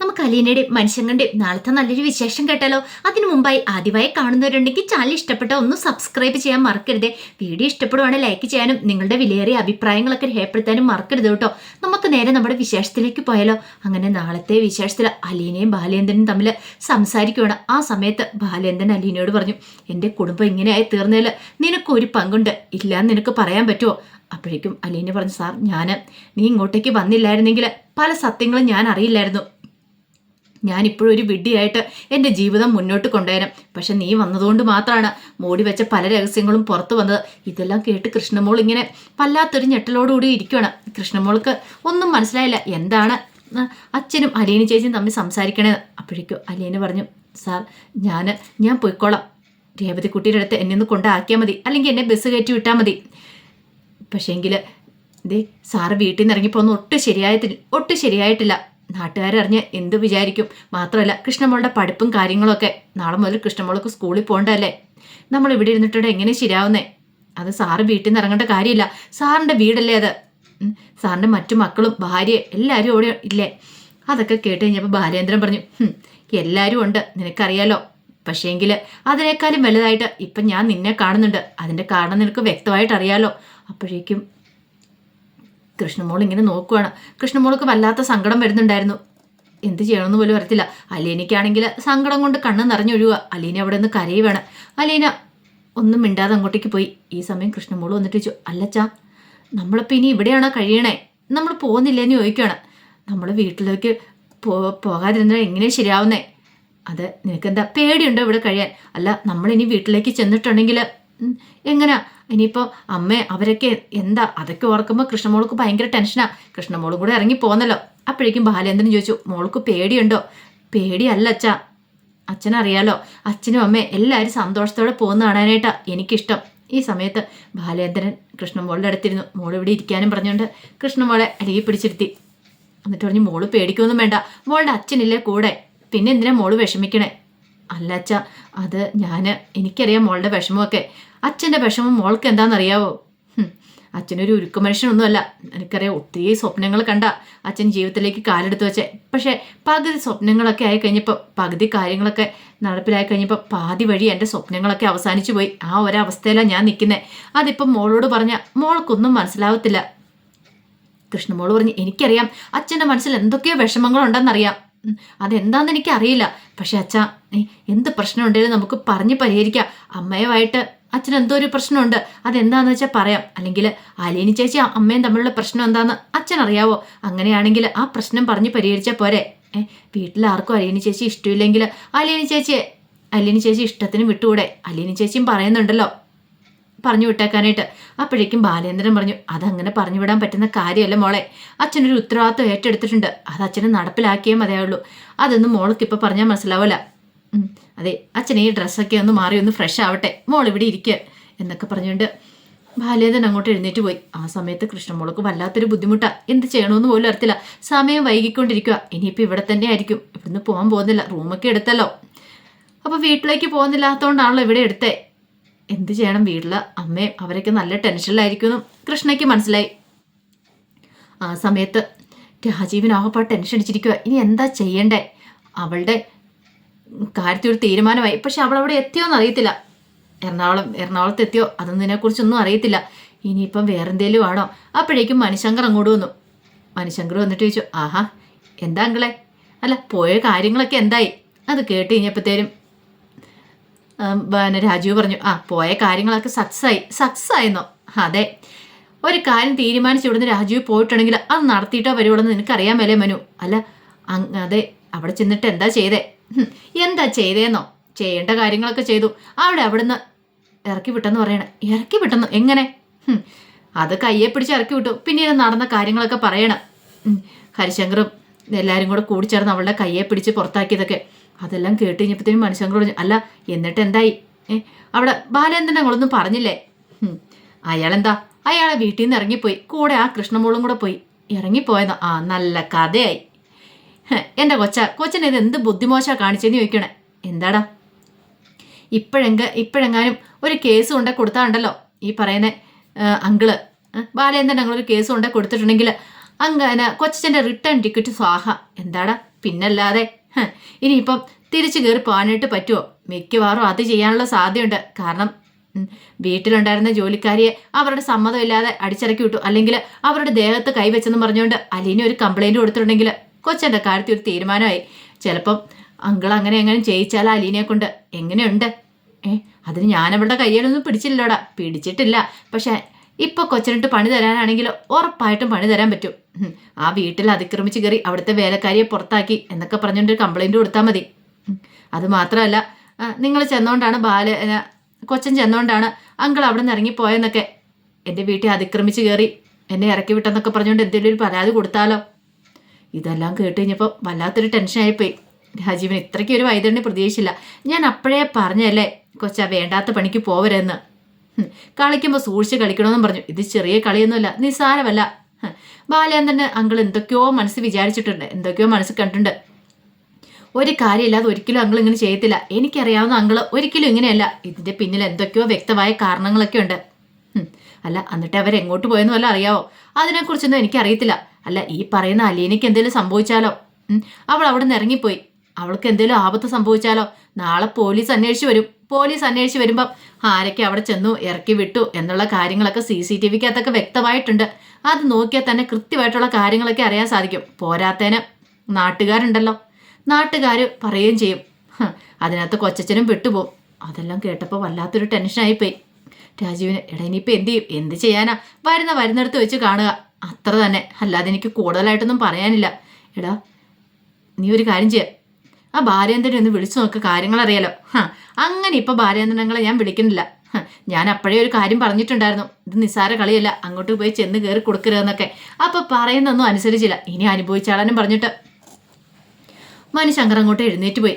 നമുക്ക് അലീനയുടെയും മനുഷ്യങ്ങളുടെയും നാളത്തെ നല്ലൊരു വിശേഷം കേട്ടാലോ? അതിനു മുമ്പായി ആദ്യമായി കാണുന്നവരുണ്ടെങ്കിൽ ചാനൽ ഇഷ്ടപ്പെട്ട ഒന്ന് സബ്സ്ക്രൈബ് ചെയ്യാൻ മറക്കരുത്. വീഡിയോ ഇഷ്ടപ്പെടുവാണെങ്കിൽ ലൈക്ക് ചെയ്യാനും നിങ്ങളുടെ വിലയേറിയ അഭിപ്രായങ്ങളൊക്കെ രേഖപ്പെടുത്താനും മറക്കരുത് കേട്ടോ. നമുക്ക് നേരെ നമ്മുടെ വിശേഷത്തിലേക്ക് പോയാലോ? അങ്ങനെ നാളത്തെ വിശേഷത്തിൽ അലീനയും ബാലേന്ദ്രനും തമ്മിൽ സംസാരിക്കുകയാണ് ആ സമയത്ത് ബാലേന്ദ്രൻ അലീനയോട് പറഞ്ഞു എന്റെ കുടുംബം ഇങ്ങനെയായി തീർന്നതിൽ നിനക്കൊരു പങ്കുണ്ട്. ഇല്ലാന്ന് നിനക്ക് പറയാൻ പറ്റുമോ അപ്പോഴേക്കും അലീന പറഞ്ഞു സാർ ഞാൻ നീ ഇങ്ങോട്ടേക്ക് വന്നില്ലായിരുന്നെങ്കിൽ പല സത്യങ്ങളും ഞാൻ അറിയില്ലായിരുന്നു. ഞാനിപ്പോഴും ഒരു വിഡ്ഢിയായിട്ട് എന്റെ ജീവിതം മുന്നോട്ട് കൊണ്ടുവരാം. പക്ഷെ നീ വന്നതുകൊണ്ട് മാത്രമാണ് മൂടി വെച്ച പല രഹസ്യങ്ങളും പുറത്തു വന്നത്. ഇതെല്ലാം കേട്ട് കൃഷ്ണമോൾ ഇങ്ങനെ വല്ലാത്തൊരു ഞെട്ടലോടുകൂടി ഇരിക്കുകയാണ് കൃഷ്ണമോൾക്ക് ഒന്നും മനസ്സിലായില്ല എന്താണ് അച്ഛനും അലീന ചേച്ചിയും തമ്മിൽ സംസാരിക്കണേ അപ്പോഴേക്കും അലീന പറഞ്ഞു സാർ ഞാൻ ഞാൻ പോയിക്കോളാം. രേവതി കുട്ടിയുടെ അടുത്ത് എന്നെ ഒന്ന് കൊണ്ടാക്കിയാൽ മതി. അല്ലെങ്കിൽ എന്നെ ബസ് കയറ്റി വിട്ടാൽ മതി. പക്ഷേങ്കിൽ ദേ സാറ് വീട്ടിൽ നിന്ന് ഇറങ്ങിപ്പോന്ന് ഒട്ടും ശരിയായിട്ടില്ല ഒട്ടും ശരിയായിട്ടില്ല. നാട്ടുകാരറിഞ്ഞ് എന്ത് വിചാരിക്കും? മാത്രമല്ല കൃഷ്ണമോളുടെ പഠിപ്പും കാര്യങ്ങളൊക്കെ നാളെ മുതൽ കൃഷ്ണമോൾക്ക് സ്കൂളിൽ പോകണ്ടല്ലേ നമ്മൾ ഇവിടെ ഇരുന്നിട്ടുണ്ട് എങ്ങനെ ശരിയാവുന്നേ? അത് സാറ് വീട്ടിൽ നിന്ന് ഇറങ്ങേണ്ട കാര്യമില്ല. സാറിന്റെ വീടല്ലേ അത്? സാറിന്റെ മറ്റു മക്കളും ഭാര്യ എല്ലാവരും അവിടെ ഇല്ലേ? അതൊക്കെ കേട്ട് കഴിഞ്ഞപ്പോൾ ബാലേന്ദ്രൻ പറഞ്ഞു എല്ലാവരും ഉണ്ട് നിനക്കറിയാലോ? പക്ഷേങ്കിൽ അതിനേക്കാളും വലുതായിട്ട് ഇപ്പം ഞാൻ നിന്നെ കാണുന്നുണ്ട്. അതിന്റെ കാരണം നിനക്ക് വ്യക്തമായിട്ട് അറിയാലോ? അപ്പോഴേക്കും കൃഷ്ണമോൾ ഇങ്ങനെ നോക്കുവാണ്. കൃഷ്ണമോൾക്ക് വല്ലാത്ത സങ്കടം വരുന്നുണ്ടായിരുന്നു. എന്ത് ചെയ്യണമെന്ന് പോലും അറിയത്തില്ല. അലീനയ്ക്കാണെങ്കിൽ സങ്കടം കൊണ്ട് കണ്ണ് നിറഞ്ഞൊഴുക അലീന അവിടെ നിന്ന് കരയുവാണ്. അലീന ഒന്നും മിണ്ടാതെ അങ്ങോട്ടേക്ക് പോയി. ഈ സമയം കൃഷ്ണമോൾ വന്നിട്ട് ചോദിച്ചു അല്ലച്ചാ നമ്മളിപ്പോൾ ഇനി ഇവിടെയാണോ കഴിയണേ? നമ്മൾ പോകുന്നില്ലെന്ന് ചോദിക്കുകയാണ് നമ്മൾ വീട്ടിലേക്ക് പോ പോകാതിരുന്നാൽ എങ്ങനെ ശരിയാവുന്നേ? അത് നിനക്കെന്താ പേടിയുണ്ടോ ഇവിടെ കഴിയാൻ? അല്ല നമ്മളിനി വീട്ടിലേക്ക് ചെന്നിട്ടുണ്ടെങ്കിൽ എങ്ങനെയാ ഇനിയിപ്പോൾ അമ്മ അവരൊക്കെ എന്താ? അതൊക്കെ ഓർക്കുമ്പോൾ കൃഷ്ണമോൾക്ക് ഭയങ്കര ടെൻഷനാണ് കൃഷ്ണമോളും കൂടെ ഇറങ്ങി പോന്നല്ലോ. അപ്പോഴേക്കും ബാലേന്ദ്രൻ ചോദിച്ചു മോൾക്ക് പേടിയുണ്ടോ? പേടിയല്ല അച്ഛ. അച്ഛനറിയാലോ. അച്ഛനും അമ്മയും എല്ലാവരും സന്തോഷത്തോടെ പോകുന്ന കാണാനായിട്ടാണ് എനിക്കിഷ്ടം. ഈ സമയത്ത് ബാലേന്ദ്രൻ കൃഷ്ണമോളുടെ അടുത്തിരുന്നു. മോൾ ഇവിടെ ഇരിക്കാനും പറഞ്ഞുകൊണ്ട് കൃഷ്ണമോളെ അരികെ പിടിച്ചിരുത്തി. എന്നിട്ട് പറഞ്ഞു മോൾ പേടിക്കൊന്നും വേണ്ട. മോളുടെ അച്ഛനില്ലേ കൂടെ? പിന്നെ എന്തിനാ മോൾ വിഷമിക്കണേ? അല്ല അച്ഛ അത് ഞാൻ എനിക്കറിയാം മോളുടെ വിഷമമൊക്കെ. അച്ഛന്റെ വിഷമം മോൾക്ക് എന്താണെന്നറിയാവോ? അച്ഛനൊരു ഉരുക്കു മനുഷ്യനൊന്നുമല്ല. എനിക്കറിയാം ഒത്തിരി സ്വപ്നങ്ങൾ കണ്ട അച്ഛൻ ജീവിതത്തിലേക്ക് കാലെടുത്ത് വെച്ചേ. പക്ഷേ പകുതി സ്വപ്നങ്ങളൊക്കെ ആയി കഴിഞ്ഞപ്പോൾ പകുതി കാര്യങ്ങളൊക്കെ നടപ്പിലായി കഴിഞ്ഞപ്പോൾ പാതി വഴി എന്റെ സ്വപ്നങ്ങളൊക്കെ അവസാനിച്ചു പോയി. ആ ഒരവസ്ഥയിലാണ് ഞാൻ നിൽക്കുന്നത് അതിപ്പം മോളോട് പറഞ്ഞ മോൾക്കൊന്നും മനസ്സിലാവത്തില്ല. കൃഷ്ണമോൾ പറഞ്ഞു എനിക്കറിയാം അച്ഛന്റെ മനസ്സിൽ എന്തൊക്കെയോ വിഷമങ്ങളുണ്ടെന്നറിയാം. അതെന്താണെന്ന് എനിക്കറിയില്ല. പക്ഷെ അച്ഛ എന്ത് പ്രശ്നം ഉണ്ടെങ്കിലും നമുക്ക് പറഞ്ഞ് പരിഹരിക്കാം. അമ്മയുമായിട്ട് അച്ഛൻ എന്തോ ഒരു പ്രശ്നമുണ്ട്? അതെന്താണെന്ന് വെച്ചാൽ പറയാം. അല്ലെങ്കിൽ അലീനി ചേച്ചി അമ്മയും തമ്മിലുള്ള പ്രശ്നം എന്താണെന്ന് അച്ഛൻ അറിയാവോ അങ്ങനെയാണെങ്കിൽ ആ പ്രശ്നം പറഞ്ഞ് പരിഹരിച്ചാൽ പോരെ. വീട്ടിൽ ആർക്കും അലീനി ചേച്ചി ഇഷ്ടമില്ലെങ്കിൽ അലീനി ചേച്ചിയെ അലീനി ചേച്ചി ഇഷ്ടത്തിന് വിട്ടുകൂടെ? അലീനി ചേച്ചിയും പറയുന്നുണ്ടല്ലോ. പറഞ്ഞു വിട്ടേക്കാനായിട്ട്. അപ്പോഴേക്കും ബാലേന്ദ്രൻ പറഞ്ഞു അതങ്ങനെ പറഞ്ഞു വിടാൻ പറ്റുന്ന കാര്യമല്ല മോളെ. അച്ഛനൊരു ഉത്തരവാദിത്വം ഏറ്റെടുത്തിട്ടുണ്ട്. അത് അച്ഛനെ നടപ്പിലാക്കിയേ മതിയാവുള്ളൂ അതൊന്നും മോൾക്ക് ഇപ്പോൾ പറഞ്ഞാൽ മനസ്സിലാവില്ല അതെ അച്ഛനെ ഈ ഡ്രസ്സൊക്കെ ഒന്ന് മാറി ഒന്ന് ഫ്രഷ് ആവട്ടെ. മോൾ ഇവിടെ ഇരിക്കുക എന്നൊക്കെ പറഞ്ഞുകൊണ്ട് ബാലേന്ദ്രൻ അങ്ങോട്ട് എഴുന്നേറ്റ് പോയി. ആ സമയത്ത് കൃഷ്ണമോൾക്ക് വല്ലാത്തൊരു ബുദ്ധിമുട്ടാണ് എന്ത് ചെയ്യണമെന്ന് പോലും അറിയത്തില്ല. സമയം വൈകിക്കൊണ്ടിരിക്കുക ഇനിയിപ്പോൾ ഇവിടെ തന്നെ ആയിരിക്കും. ഇവിടുന്ന് പോകാൻ പോകുന്നില്ല. റൂമൊക്കെ എടുത്തല്ലോ. അപ്പോൾ വീട്ടിലേക്ക് പോകുന്നില്ലാത്തതുകൊണ്ടാണല്ലോ ഇവിടെ എടുത്തേ? എന്ത് ചെയ്യണം? വീട്ടിൽ അമ്മയും അവരൊക്കെ നല്ല ടെൻഷനിലായിരിക്കുമെന്നും കൃഷ്ണയ്ക്ക് മനസ്സിലായി. ആ സമയത്ത് രാജീവിനാകപ്പാ ടെൻഷൻ അടിച്ചിരിക്കുക ഇനി എന്താ ചെയ്യണ്ടേ? അവളുടെ കാര്യത്തിൽ ഒരു തീരുമാനമായി. പക്ഷെ അവൾ അവിടെ എത്തിയോന്ന് അറിയത്തില്ല. എറണാകുളം എറണാകുളത്ത് എത്തിയോ? അതൊന്നും ഇതിനെക്കുറിച്ചൊന്നും അറിയത്തില്ല. ഇനിയിപ്പം വേറെന്തേലും ആണോ? അപ്പോഴേക്കും മനുശങ്കർ അങ്ങോട്ട് വന്നു. മനുശങ്കർ വന്നിട്ട് ചോദിച്ചു ആഹാ എന്താ അങ്കിളെ? അല്ല പോയ കാര്യങ്ങളൊക്കെ എന്തായി? അത് കേട്ട് കഴിഞ്ഞപ്പോഴത്തേരും പിന്നെ രാജീവ് പറഞ്ഞു ആ പോയ കാര്യങ്ങളൊക്കെ സക്സായി ആയിരുന്നോ അതെ. ഒരു കാര്യം തീരുമാനിച്ചു ഇവിടുന്ന് രാജീവ് പോയിട്ടുണ്ടെങ്കിൽ അത് നടത്തിയിട്ടോ വരുവുള്ളൂ നിനക്കറിയാൻ മേലേ മനു? അല്ല അതെ അവിടെ ചെന്നിട്ട് എന്താ ചെയ്തേ? എന്താ ചെയ്തേന്നോ? ചെയ്യേണ്ട കാര്യങ്ങളൊക്കെ ചെയ്തു. അവിടെ അവിടുന്ന് ഇറക്കി വിട്ടെന്ന് പറയണേ. ഇറക്കി വിട്ടെന്നു? എങ്ങനെ? അത് കയ്യെ പിടിച്ച് ഇറക്കി വിട്ടു. പിന്നീട് നടന്ന കാര്യങ്ങളൊക്കെ പറയണം. ഹരിശങ്കറും എല്ലാവരും കൂടെ കൂടിച്ചേർന്ന് അവളുടെ കയ്യെ പിടിച്ച് പുറത്താക്കിയതൊക്കെ. അതെല്ലാം കേട്ട് കഴിഞ്ഞപ്പോഴത്തേനും മനുഷ്യൻ അല്ല എന്നിട്ട് എന്തായി ഏ അവിടെ ബാലചന്ദ്രൻ ഞങ്ങളൊന്നും പറഞ്ഞില്ലേ? അയാളെന്താ? അയാളെ വീട്ടിൽ നിന്ന് ഇറങ്ങിപ്പോയി. കൂടെ ആ കൃഷ്ണമോളും കൂടെ പോയി. ഇറങ്ങിപ്പോയെന്നോ ആ നല്ല കഥയായി. എന്റെ കൊച്ച കൊച്ചൻ ഇത് എന്ത് ബുദ്ധിമോശ കാണിച്ചെന്ന് ചോദിക്കണേ. എന്താടാ? ഇപ്പോഴെങ്ക ഇപ്പോഴെങ്ങാനും ഒരു കേസ് കൊണ്ടേ കൊടുത്താണ്ടല്ലോ ഈ പറയുന്ന അങ്കിൾ. ബാലേന്ദ്രൻ ഞങ്ങളൊരു കേസ് കൊണ്ടേ കൊടുത്തിട്ടുണ്ടെങ്കിൽ അങ്ങനെ കൊച്ചന്റെ റിട്ടേൺ ടിക്കറ്റ് സ്വാഹ. എന്താടാ? പിന്നല്ലാതെ ഇനിയിപ്പം തിരിച്ചു കയറി പോകാനായിട്ട് പറ്റുമോ മിക്കവാറും അത് ചെയ്യാനുള്ള സാധ്യതയുണ്ട്. കാരണം വീട്ടിലുണ്ടായിരുന്ന ജോലിക്കാരിയെ അവരുടെ സമ്മതമില്ലാതെ അടിച്ചിറക്കി വിട്ടു. അല്ലെങ്കിൽ അവരുടെ ദേഹത്ത് കൈവച്ചെന്ന് പറഞ്ഞുകൊണ്ട് അലീന ഒരു കംപ്ലൈന്റ് കൊടുത്തിട്ടുണ്ടെങ്കിൽ കൊച്ചന്റെ കാര്യത്തിൽ ഒരു തീരുമാനമായി. ചിലപ്പം അങ്കിൾ അങ്ങനെ എങ്ങനെ ചെയ്യിച്ചാൽ അലീനയെ കൊണ്ട്. എങ്ങനെയുണ്ട്? ഏ അതിന് ഞാൻ അവളുടെ കയ്യിലൊന്നും പിടിച്ചില്ലടാ പിടിച്ചിട്ടില്ല. പക്ഷെ ഇപ്പൊ കൊച്ചിനിട്ട് പണി തരാനാണെങ്കിലോ ഉറപ്പായിട്ടും പണി തരാൻ പറ്റും. ആ വീട്ടിൽ അതിക്രമിച്ചു കയറി അവിടുത്തെ വേലക്കാരിയെ പുറത്താക്കി എന്നൊക്കെ പറഞ്ഞുകൊണ്ട് കംപ്ലൈന്റ് കൊടുത്താൽ മതി. അത് മാത്രമല്ല നിങ്ങൾ ചെന്നോണ്ടാണ് ബാല കൊച്ചൻ ചെന്നോണ്ടാണ് അങ്കിൾ അവിടെ നിന്ന് ഇറങ്ങിപ്പോയെന്നൊക്കെ എന്റെ വീട്ടിൽ അതിക്രമിച്ചു കയറി എന്നെ ഇറക്കി വിട്ടെന്നൊക്കെ പറഞ്ഞുകൊണ്ട് എന്തെങ്കിലും ഒരു പരാതി കൊടുത്താലോ? ഇതെല്ലാം കേട്ട് കഴിഞ്ഞപ്പോൾ വല്ലാത്തൊരു ടെൻഷനായിപ്പോയി രാജീവൻ ഇത്രയ്ക്ക് ഒരു വൈദ്യുതി പ്രതീക്ഷിച്ചില്ല. ഞാൻ അപ്പോഴേ പറഞ്ഞല്ലേ കൊച്ചാ വേണ്ടാത്ത പണിക്ക് പോവരെന്ന് കളിക്കുമ്പോൾ സൂക്ഷിച്ച് കളിക്കണമെന്നും പറഞ്ഞു. ഇത് ചെറിയ കളിയൊന്നുമല്ല നിസ്സാരമല്ല. ബാലേന്ദ്രന് അങ്കിൾ എന്തൊക്കെയോ മനസ്സ് വിചാരിച്ചിട്ടുണ്ട് എന്തൊക്കെയോ മനസ്സിൽ കണ്ടിട്ടുണ്ട്. ഒരു കാര്യമില്ലാതെ ഒരിക്കലും അങ്കിൾ ഇങ്ങനെ ചെയ്യത്തില്ല. എനിക്കറിയാവുന്ന അങ്കിൾ ഒരിക്കലും ഇങ്ങനെയല്ല. ഇതിന്റെ പിന്നിൽ എന്തൊക്കെയോ വ്യക്തമായ കാരണങ്ങളൊക്കെ ഉണ്ട്. അല്ല എന്നിട്ട് അവർ എങ്ങോട്ട് പോയെന്ന് വല്ല അറിയാവോ? അതിനെക്കുറിച്ചൊന്നും എനിക്കറിയത്തില്ല. അല്ല ഈ പറയുന്ന അലീനയ്ക്ക് എന്തെങ്കിലും സംഭവിച്ചാലോ? അവൾ അവിടെ നിന്ന് ഇറങ്ങിപ്പോയി. അവൾക്ക് എന്തെങ്കിലും ആപത്ത് സംഭവിച്ചാലോ? നാളെ പോലീസ് അന്വേഷിച്ച് വരും. പോലീസ് അന്വേഷിച്ച് വരുമ്പം ആരൊക്കെ അവിടെ ചെന്നു ഇറക്കി വിട്ടു എന്നുള്ള കാര്യങ്ങളൊക്കെ സി സി ടി വിക്കകത്തൊക്കെ വ്യക്തമായിട്ടുണ്ട്. അത് നോക്കിയാൽ തന്നെ കൃത്യമായിട്ടുള്ള കാര്യങ്ങളൊക്കെ അറിയാൻ സാധിക്കും. പോരാത്തേന് നാട്ടുകാരുണ്ടല്ലോ. നാട്ടുകാർ പറയുകയും ചെയ്യും. അതിനകത്ത് കൊച്ചച്ചനും വിട്ടുപോകും അതെല്ലാം കേട്ടപ്പോൾ വല്ലാത്തൊരു ടെൻഷനായിപ്പോയി. രാജീവിന് എടാ ഇനിയിപ്പോൾ എന്ത് ചെയ്യും? എന്ത് ചെയ്യാനാ? വരുന്ന വരുന്നിടത്ത് വെച്ച് കാണുക. അത്ര തന്നെ. അല്ലാതെ എനിക്ക് കൂടുതലായിട്ടൊന്നും പറയാനില്ല. എടാ നീ ഒരു കാര്യം ചെയ്യ. ആ ഭാര്യേന്ദ്രൻ ഒന്ന് വിളിച്ചു നോക്ക് കാര്യങ്ങൾ അറിയാലോ അങ്ങനെ ഇപ്പൊ ഭാര്യേന്ദ്രനങ്ങളെ ഞാൻ വിളിക്കുന്നില്ല. ഞാൻ അപ്പോഴേ ഒരു കാര്യം പറഞ്ഞിട്ടുണ്ടായിരുന്നു. ഇത് നിസ്സാര കളിയല്ല അങ്ങോട്ട് പോയി ചെന്ന് കയറി കൊടുക്കരുതെന്നൊക്കെ. അപ്പൊ പറയുന്നൊന്നും അനുസരിച്ചില്ല. ഇനി അനുഭവിച്ചാളാനും പറഞ്ഞിട്ട്. മനുശങ്കർ അങ്ങോട്ട് എഴുന്നേറ്റ് പോയി.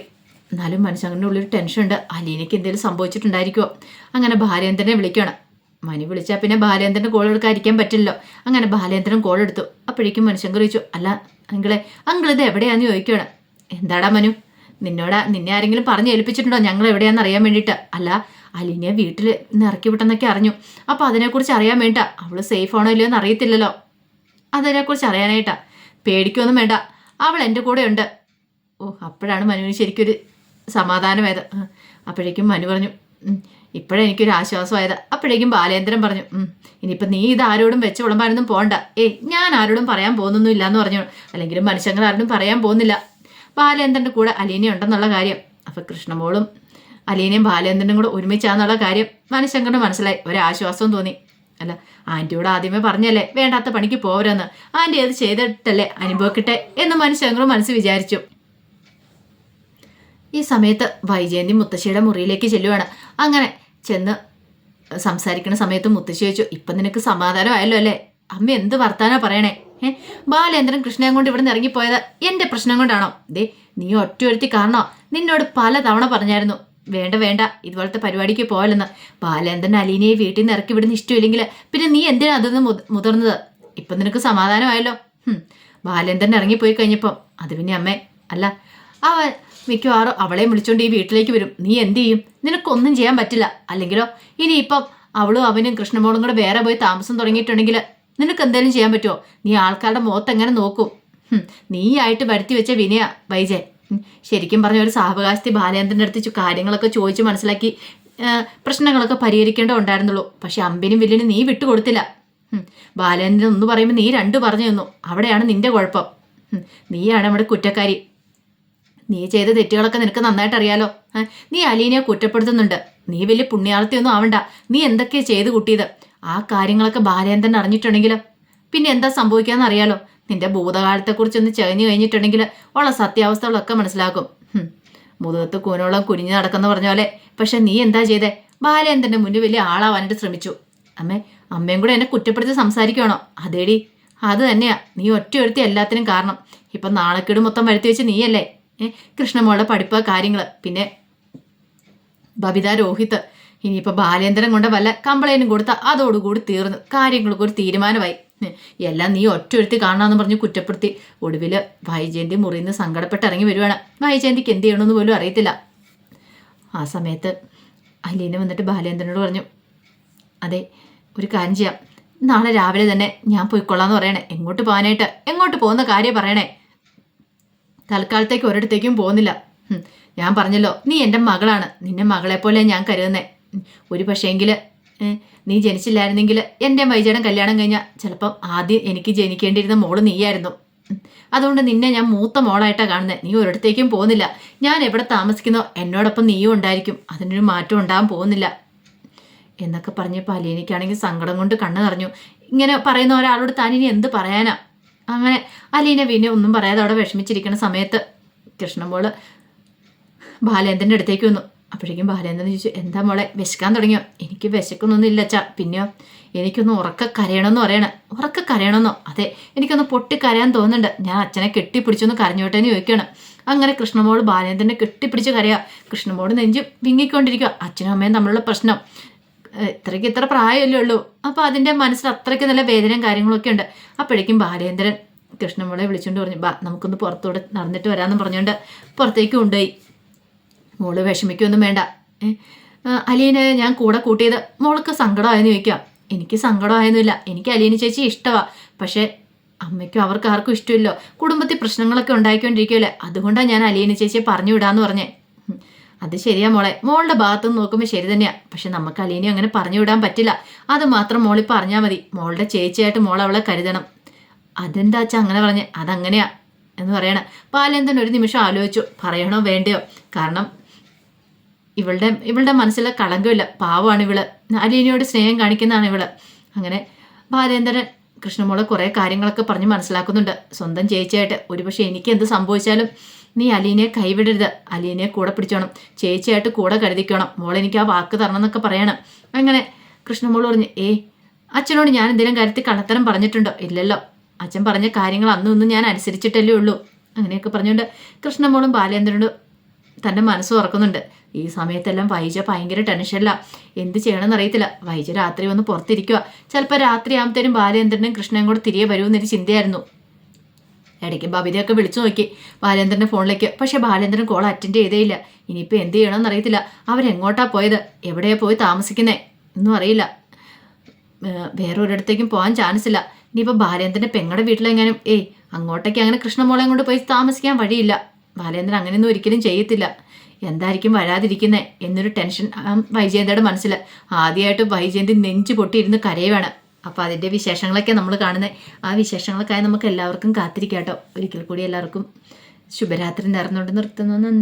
എന്നാലും മനുശങ്കറിന്റെ ഉള്ളിൽ ഒരു ടെൻഷൻ ഉണ്ട്. അലീനയ്ക്ക് എന്തെങ്കിലും സംഭവിച്ചിട്ടുണ്ടായിരിക്കുമോ അങ്ങനെ ഭാര്യേന്ദ്രനെ വിളിക്കണം. മനു വിളിച്ചാൽ പിന്നെ ബാലേന്ദ്രന് കോൾ എടുക്കാതിരിക്കാൻ പറ്റില്ലല്ലോ. അങ്ങനെ ബാലേന്ദ്രൻ കോൾ എടുത്തു. അപ്പോഴേക്കും മനുശങ്കർ ചോദിച്ചു അല്ല അങ്കിളെ അങ്കിൾ ഇത് എവിടെയാന്ന് ചോദിക്കുകയാണ്? എന്താടാ മനു നിന്നോടാ നിന്നെ ആരെങ്കിലും പറഞ്ഞു ഏൽപ്പിച്ചിട്ടുണ്ടോ? ഞങ്ങൾ എവിടെയാണെന്ന് അറിയാൻ വേണ്ടിയിട്ട്. അല്ല അലിനെ വീട്ടിൽ നിന്ന് ഇറക്കി വിട്ടെന്നൊക്കെ അറിഞ്ഞു. അപ്പോൾ അതിനെക്കുറിച്ച് അറിയാൻ വേണ്ട അവൾ സേഫ് ആണോ ഇല്ലയോ എന്ന് അറിയത്തില്ലല്ലോ. അതിനെക്കുറിച്ച് അറിയാനായിട്ടാ. പേടിക്കൊന്നും വേണ്ട. അവൾ എന്റെ കൂടെ ഉണ്ട്. ഓ അപ്പോഴാണ് മനുവിന് ശരിക്കൊരു സമാധാനമായത്. അപ്പോഴേക്കും മനു പറഞ്ഞു ഇപ്പോഴെനിക്കൊരു ആശ്വാസമായത്. അപ്പോഴേക്കും ബാലേന്ദ്രൻ പറഞ്ഞു "ഉം, ഇനിയിപ്പോൾ നീ ഇത് ആരോടും വെച്ച് വിളമ്പാനൊന്നും പോകണ്ട ഏയ് ഞാൻ ആരോടും പറയാൻ പോകുന്നൊന്നും ഇല്ലയെന്ന് പറഞ്ഞു. അല്ലെങ്കിലും മനുഷ്യങ്ങൾ ആരോടും പറയാൻ പോകുന്നില്ല. ബാലേന്ദ്രന്റെ കൂടെ അലീന ഉണ്ടെന്നുള്ള കാര്യം. അപ്പോൾ കൃഷ്ണമോളും അലീനയും ബാലേന്ദ്രനും കൂടെ ഒരുമിച്ചാന്നുള്ള കാര്യം മനുശങ്കറിന് മനസ്സിലായി. ഒരാശ്വാസവും തോന്നി. അല്ല ആന്റിയോട് ആദ്യമേ പറഞ്ഞല്ലേ വേണ്ടാത്ത പണിക്ക് പോവരെന്ന് ആന്റി അത് ചെയ്തിട്ടല്ലേ അനുഭവിക്കട്ടെ എന്ന് മനുശങ്കറും മനസ്സ് വിചാരിച്ചു. ഈ സമയത്ത് വൈജയന്തി മുത്തശ്ശിയുടെ മുറിയിലേക്ക് ചെല്ലുവാണ്. അങ്ങനെ ചെന്ന് സംസാരിക്കുന്ന സമയത്ത് മുത്തശ്ശി ചോദിച്ചു ഇപ്പം നിനക്ക് സമാധാനമായല്ലോ അല്ലേ? അമ്മ എന്ത് വർത്താനാ പറയണേ? ഏ? ബാലേന്ദ്രൻ കൃഷ്ണയും കൊണ്ട് ഇവിടെ നിന്ന് ഇറങ്ങിപ്പോയത് എന്റെ പ്രശ്നം കൊണ്ടാണോ? ദേ നീ ഒറ്റയൊരുത്തി കാരണോ നിന്നോട് പല തവണ പറഞ്ഞായിരുന്നു. വേണ്ട വേണ്ട ഇതുപോലത്തെ പരിപാടിക്ക് പോയല്ലെന്ന് ബാലേന്ദ്രൻ അലീനയെ വീട്ടിൽ നിന്ന് ഇറക്കി വിടുന്ന ഇഷ്ടമില്ലെങ്കിൽ പിന്നെ നീ എന്തിനാ അതൊന്ന് മുത- മുതിർന്നത്? ഇപ്പം നിനക്ക് സമാധാനമായല്ലോ. ബാലേന്ദ്രൻ ഇറങ്ങിപ്പോയി കഴിഞ്ഞപ്പം അത് പിന്നെ അമ്മേ അല്ല അവൻ മിക്കവാറും അവളെ വിളിച്ചുകൊണ്ട് ഈ വീട്ടിലേക്ക് വരും. നീ എന്ത് ചെയ്യും? നിനക്കൊന്നും ചെയ്യാൻ പറ്റില്ല. അല്ലെങ്കിലോ ഇനിയിപ്പം അവളും അവനും കൃഷ്ണമോളും കൂടെ വേറെ പോയി താമസം തുടങ്ങിയിട്ടുണ്ടെങ്കിൽ നിനക്ക് എന്തെങ്കിലും ചെയ്യാൻ പറ്റുമോ നീ ആൾക്കാരുടെ മുഖത്ത് എങ്ങനെ നോക്കും? നീയായിട്ട് വരുത്തി വെച്ച വിനയ വൈജയ് ശരിക്കും പറഞ്ഞ ഒരു സാവകാശത്തി ബാലേന്ദ്രന്റെ അടുത്ത് കാര്യങ്ങളൊക്കെ ചോദിച്ച് മനസ്സിലാക്കി പ്രശ്നങ്ങളൊക്കെ പരിഹരിക്കേണ്ട ഉണ്ടായിരുന്നുള്ളൂ. പക്ഷെ അമ്പിനും വില്ലിനും നീ വിട്ടുകൊടുത്തില്ല. കൊടുത്തില്ല ബാലേന്ദ്രൻ ഒന്ന് പറയുമ്പോൾ നീ രണ്ട് പറഞ്ഞു തന്നു. അവിടെയാണ് നിന്റെ കുഴപ്പം. നീയാണ് നമ്മുടെ കുറ്റക്കാരി. നീ ചെയ്ത തെറ്റുകളൊക്കെ നിനക്ക് നന്നായിട്ട് അറിയാലോ? നീ അലീനയെ കുറ്റപ്പെടുത്തുന്നുണ്ട്. നീ വലിയ പുണ്യാളത്തിയൊന്നും ആവണ്ട. നീ എന്തൊക്കെയാ ചെയ്ത് കൂട്ടിയത്? ആ കാര്യങ്ങളൊക്കെ ബാലേന്ദ്രൻ അറിഞ്ഞിട്ടുണ്ടെങ്കിൽ പിന്നെ എന്താ സംഭവിക്കാന്ന് അറിയാലോ നിന്റെ ഭൂതകാലത്തെക്കുറിച്ചൊന്ന് ചകഞ്ഞു കഴിഞ്ഞിട്ടുണ്ടെങ്കിൽ ഉള്ള സത്യാവസ്ഥകളൊക്കെ മനസ്സിലാക്കും. മുതുകത്ത് കൂനോളം കുനിഞ്ഞു നടക്കുന്ന പറഞ്ഞ പക്ഷെ നീ എന്താ ചെയ്തേ? ബാലേന്ദ്രന്റെ മുന്നിൽ വലിയ ആളാവാനായിട്ട് ശ്രമിച്ചു. അമ്മേ അമ്മയും കൂടെ എന്നെ കുറ്റപ്പെടുത്തി സംസാരിക്കുവാണോ അതേടി. അത് തന്നെയാ. നീ ഒറ്റ ഒരുത്തി എല്ലാത്തിനും കാരണം. ഇപ്പം നാണക്കേട് മൊത്തം വരുത്തി വെച്ച് നീയല്ലേ? ഏഹ് കൃഷ്ണമോളുടെ പഠിപ്പ് കാര്യങ്ങൾ പിന്നെ ബബിത രോഹിത്. ഇനിയിപ്പോൾ ബാലേന്ദ്രൻ കൊണ്ട് വല്ല കംപ്ലൈന്റും കൊടുത്ത അതോടുകൂടി തീർന്നു. കാര്യങ്ങൾക്ക് ഒരു തീരുമാനമായി. എല്ലാം നീ ഒറ്റ ഒരുത്തി കാണാമെന്ന് പറഞ്ഞ് കുറ്റപ്പെടുത്തി ഒടുവിൽ വൈജയന്തി മുറിയിൽ നിന്ന് സങ്കടപ്പെട്ട് ഇറങ്ങി വരുവാണ്. വൈജയന്തിക്ക് എന്ത് ചെയ്യണമെന്ന് പോലും അറിയത്തില്ല. ആ സമയത്ത് അലീന വന്നിട്ട് ബാലേന്ദ്രനോട് പറഞ്ഞു അതെ ഒരു കാര്യം ചെയ്യാം. നാളെ രാവിലെ തന്നെ ഞാൻ പോയിക്കൊള്ളാന്ന് പറയണേ. എങ്ങോട്ട് പോകാനായിട്ട് എങ്ങോട്ട് പോകുന്ന കാര്യം പറയണേ? തൽക്കാലത്തേക്ക് ഒരിടത്തേക്കും പോകുന്നില്ല. ഞാൻ പറഞ്ഞല്ലോ നീ എന്റെ മകളാണ്. നിന്നെ പോലെ ഞാൻ കരുതുന്നേ. ഒരു പക്ഷേങ്കിൽ നീ ജനിച്ചില്ലായിരുന്നെങ്കിൽ എന്റെ വൈജയുടെ കല്യാണം കഴിഞ്ഞാൽ ചിലപ്പം ആദ്യം എനിക്ക് ജനിക്കേണ്ടിയിരുന്ന മോൾ നീയായിരുന്നു. അതുകൊണ്ട് നിന്നെ ഞാൻ മൂത്ത മോളായിട്ടാണ് കാണുന്നത് നീ ഒരിടത്തേക്കും പോകുന്നില്ല. ഞാൻ എവിടെ താമസിക്കുന്നോ എന്നോടൊപ്പം നീയും ഉണ്ടായിരിക്കും. അതിനൊരു മാറ്റം ഉണ്ടാകാൻ പോകുന്നില്ല. എന്നൊക്കെ പറഞ്ഞപ്പോൾ അലീനയ്ക്കാണെങ്കിൽ സങ്കടം കൊണ്ട് കണ്ണു നിറഞ്ഞു. ഇങ്ങനെ പറയുന്ന ഒരാളോട് താൻ ഇനി എന്ത് പറയാനാ? അങ്ങനെ അലീന പിന്നെ ഒന്നും പറയാതെ അവിടെ വിഷമിച്ചിരിക്കുന്ന സമയത്ത് കൃഷ്ണമോൾ ബാലേന്ദ്രന്റെ അടുത്തേക്ക് വന്നു. അപ്പോഴേക്കും ബാലേന്ദ്രൻ ചോദിച്ചു എന്താ മോളെ വിശക്കാൻ തുടങ്ങിയോ? എനിക്ക് വിശക്കുന്നൊന്നുമില്ല അച്ഛാ. പിന്നെയോ? എനിക്കൊന്ന് ഉറക്ക കരയണമെന്ന് പറയണേ. ഉറക്ക കരയണമെന്നോ? അതെ എനിക്കൊന്ന് പൊട്ടി കരയാൻ തോന്നുന്നുണ്ട്. ഞാൻ അച്ഛനെ കെട്ടിപ്പിടിച്ചൊന്ന് കരഞ്ഞോട്ടെ എന്ന് ചോദിക്കുകയാണ്. അങ്ങനെ കൃഷ്ണമോൾ ബാലേന്ദ്രനെ കെട്ടിപ്പിടിച്ച് കരയാ. കൃഷ്ണമോട് നെഞ്ച് വിങ്ങിക്കൊണ്ടിരിക്കുക അച്ഛനും അമ്മയും തമ്മിലുള്ള പ്രശ്നം. ഇത്രയ്ക്ക് ഇത്ര പ്രായമല്ലേ ഉള്ളൂ. അപ്പോൾ അതിന്റെ മനസ്സിൽ അത്രയ്ക്ക് നല്ല വേദനയും കാര്യങ്ങളൊക്കെ ഉണ്ട്. അപ്പോഴേക്കും ബാലേന്ദ്രൻ കൃഷ്ണമോളെ വിളിച്ചുകൊണ്ട് പറഞ്ഞു ബാ നമുക്കൊന്ന് പുറത്തൂടെ നടന്നിട്ട് വരാമെന്ന് പറഞ്ഞുകൊണ്ട് പുറത്തേക്ക് കൊണ്ടുപോയി. മോൾ വിഷമിക്കൊന്നും വേണ്ട. അലീനെ ഞാൻ കൂടെ കൂട്ടിയത് മോൾക്ക് സങ്കടമായെന്ന് ചോദിക്കാം എനിക്ക് സങ്കടമായൊന്നുമില്ല. എനിക്ക് അലീന ചേച്ചി ഇഷ്ടമാണ് പക്ഷേ അമ്മയ്ക്കും അവർക്ക് ആർക്കും ഇഷ്ടമില്ലോ കുടുംബത്തിൽ പ്രശ്നങ്ങളൊക്കെ ഉണ്ടായിക്കൊണ്ടിരിക്കുമല്ലേ അതുകൊണ്ടാണ് ഞാൻ അലീന ചേച്ചിയെ പറഞ്ഞു വിടാന്ന് പറഞ്ഞേ. അത് ശരിയാ മോളെ. മോളുടെ ഭാഗത്ത് നിന്ന് നോക്കുമ്പോൾ ശരി തന്നെയാ. പക്ഷെ നമുക്ക് അലീനെ അങ്ങനെ പറഞ്ഞു വിടാൻ പറ്റില്ല. അത് മാത്രം മോളി പറഞ്ഞാൽ മതി. മോളുടെ ചേച്ചിയായിട്ട് മോൾ അവളെ കരുതണം. അതെന്താ വെച്ചാൽ അങ്ങനെ പറഞ്ഞേ? അതങ്ങനെയാ എന്ന് പറയണം. ബാലേന്ദ്രൻ ഒരു നിമിഷം ആലോചിച്ചു. പറയണോ വേണ്ടയോ? കാരണം ഇവളുടെ ഇവളുടെ മനസ്സിലെ കളങ്കമില്ല. പാവമാണ് ഇവൾ. അലീനയോട് സ്നേഹം കാണിക്കുന്നതാണ് ഇവൾ. അങ്ങനെ ബാലേന്ദ്രൻ കൃഷ്ണമോളെ കുറേ കാര്യങ്ങളൊക്കെ പറഞ്ഞ് മനസ്സിലാക്കുന്നുണ്ട്. സ്വന്തം ചേച്ചിയായിട്ട് ഒരുപക്ഷെ എനിക്ക് എന്ത് സംഭവിച്ചാലും നീ അലീനെ കൈവിടരുത്. അലീനെ കൂടെ പിടിച്ചോണം. ചേച്ചിയായിട്ട് കൂടെ കരുതിക്കണം. മോൾ എനിക്ക് ആ വാക്ക് തരണം എന്നൊക്കെ പറയണം. അങ്ങനെ കൃഷ്ണമോൾ പറഞ്ഞു ഏ അച്ഛനോട് ഞാൻ എന്തെങ്കിലും കാര്യത്തിൽ കള്ളത്തരം പറഞ്ഞിട്ടുണ്ടോ? ഇല്ലല്ലോ. അച്ഛൻ പറഞ്ഞ കാര്യങ്ങൾ അന്നും ഇന്നും ഞാൻ അനുസരിച്ചിട്ടല്ലേ ഉള്ളൂ. അങ്ങനെയൊക്കെ പറഞ്ഞുകൊണ്ട് കൃഷ്ണമോളും ബാലേന്ദ്രനോട് തന്റെ മനസ്സ് തുറക്കുന്നുണ്ട് ഈ സമയത്തെല്ലാം വൈജ ഭയങ്കര ടെൻഷനില്ല എന്ത് ചെയ്യണമെന്ന് അറിയത്തില്ല വൈജ രാത്രി വന്ന് പുറത്തിരിക്കുക ചിലപ്പോൾ രാത്രി ആകുമ്പോഴത്തേനും ബാലേന്ദ്രനും കൃഷ്ണനും കൂടെ തിരികെ വരുമെന്നൊരു ചിന്തയായിരുന്നു. ഇടയ്ക്ക് ബബിതയൊക്കെ വിളിച്ചു നോക്കി. ബാലേന്ദ്രന്റെ ഫോണിലേക്ക്. പക്ഷേ ബാലേന്ദ്രൻ കോൾ അറ്റൻഡ് ചെയ്തേയില്ല. ഇനിയിപ്പോൾ എന്ത് ചെയ്യണമെന്ന് അറിയത്തില്ല അവരെങ്ങോട്ടാ പോയത്? എവിടെയാ പോയി താമസിക്കുന്നേ? ഒന്നും അറിയില്ല. വേറെ ഒരിടത്തേക്കും പോകാൻ ചാൻസ് ഇല്ല ഇനിയിപ്പോൾ ബാലേന്ദ്രന്റെ പെങ്ങളുടെ വീട്ടിലെങ്ങാനും? ഏയ് അങ്ങോട്ടേക്ക് അങ്ങനെ കൃഷ്ണമോളെ കൊണ്ട് പോയി താമസിക്കാൻ വഴിയില്ല. ബാലേന്ദ്രൻ അങ്ങനെയൊന്നും ഒരിക്കലും ചെയ്യത്തില്ല. എന്തായിരിക്കും വരാതിരിക്കുന്നേ? എന്നൊരു ടെൻഷൻ വൈജയന്തിയുടെ മനസ്സിൽ ആദ്യമായിട്ട് വൈജയന്തി നെഞ്ചു പൊട്ടിയിരുന്ന് കരയുവാണ്. അപ്പോൾ അതിന്റെ വിശേഷങ്ങളൊക്കെ നമ്മൾ കാണുന്നത് ആ വിശേഷങ്ങൾക്കായി നമുക്ക് എല്ലാവർക്കും കാത്തിരിക്കാം കേട്ടോ ഒരിക്കൽ കൂടി എല്ലാവർക്കും ശുഭരാത്രി നേർന്നുകൊണ്ട് നിർത്തുന്നു. നന്ദി.